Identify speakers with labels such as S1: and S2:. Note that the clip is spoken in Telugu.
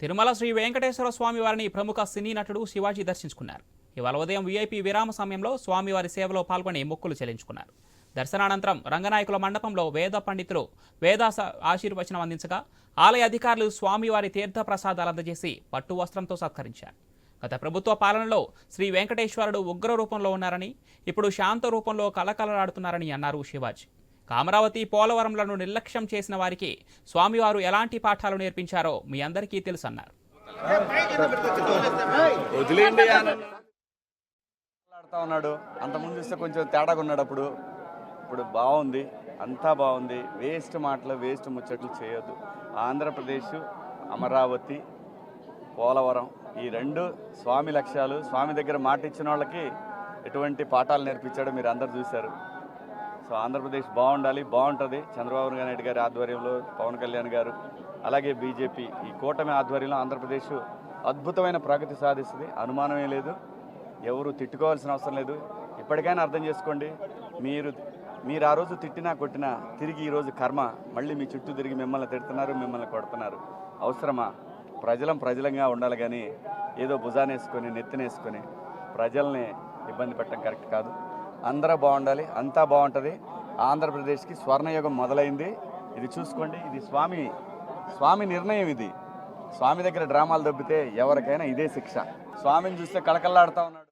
S1: తిరుమల శ్రీ వెంకటేశ్వర స్వామి వారిని ప్రముఖ సినీ నటుడు శివాజీ దర్శించుకున్నారు. ఇవాళ ఉదయం వీఐపీ విరామ సమయంలో స్వామివారి సేవలో పాల్గొని మొక్కులు చెల్లించుకున్నారు. దర్శనానంతరం రంగనాయకుల మండపంలో వేద పండితులు వేద ఆశీర్వచనం అందించగా ఆలయ అధికారులు స్వామివారి తీర్థ ప్రసాదాలు అందజేసి పట్టు వస్త్రంతో సత్కరించారు. గత ప్రభుత్వ పాలనలో శ్రీ వెంకటేశ్వరుడు ఉగ్ర రూపంలో ఉన్నారని ఇప్పుడు శాంత రూపంలో కలకలలాడుతున్నారని అన్నారు శివాజీ. కామరావతి పోలవరంలను నిర్లక్ష్యం చేసిన వారికి స్వామివారు ఎలాంటి పాఠాలు నేర్పించారో మీ అందరికీ తెలుసన్నారు.
S2: ఉన్నాడు. అంతకుముందు చూస్తే కొంచెం తేడాగా ఉన్నాడు అప్పుడు. ఇప్పుడు బాగుంది. అంతా బాగుంది. వేస్ట్ మాటలు వేస్ట్ ముచ్చట్లు చేయొద్దు. ఆంధ్రప్రదేశ్ అమరావతి పోలవరం ఈ రెండు స్వామి లక్ష్యాలు స్వామి దగ్గర మాట ఇచ్చిన వాళ్ళకి ఎటువంటి పాఠాలు నేర్పించాడో మీరు అందరు చూశారు. సో ఆంధ్రప్రదేశ్ బాగుండాలి బాగుంటుంది. చంద్రబాబు నాయుడు గారి ఆధ్వర్యంలో పవన్ కళ్యాణ్ గారు అలాగే బీజేపీ ఈ కూటమి ఆధ్వర్యంలో ఆంధ్రప్రదేశ్ అద్భుతమైన ప్రగతి సాధిస్తుంది. అనుమానమే లేదు. ఎవరు తిట్టుకోవాల్సిన అవసరం లేదు. ఇప్పటికైనా అర్థం చేసుకోండి. మీరు మీరు ఆ రోజు తిట్టినా కొట్టినా తిరిగి ఈరోజు కర్మ. మళ్ళీ మీ చుట్టూ తిరిగి మిమ్మల్ని తిడుతున్నారు మిమ్మల్ని కొడుతున్నారు. అవసరమా? ప్రజలం ప్రజలంగా ఉండాలి కానీ ఏదో భుజానేసుకొని నెత్తినేసుకొని ప్రజల్ని ఇబ్బంది పెట్టడం కరెక్ట్ కాదు. అందరూ బాగుండాలి అంతా బాగుంటుంది. ఆంధ్రప్రదేశ్కి స్వర్ణయుగం మొదలైంది. ఇది చూసుకోండి ఇది స్వామి స్వామి నిర్ణయం ఇది. స్వామి దగ్గర డ్రామాలు దొబ్బితే ఎవరికైనా ఇదే శిక్ష. స్వామిని చూస్తే కళకళలాడుతూ ఉన్నాడు.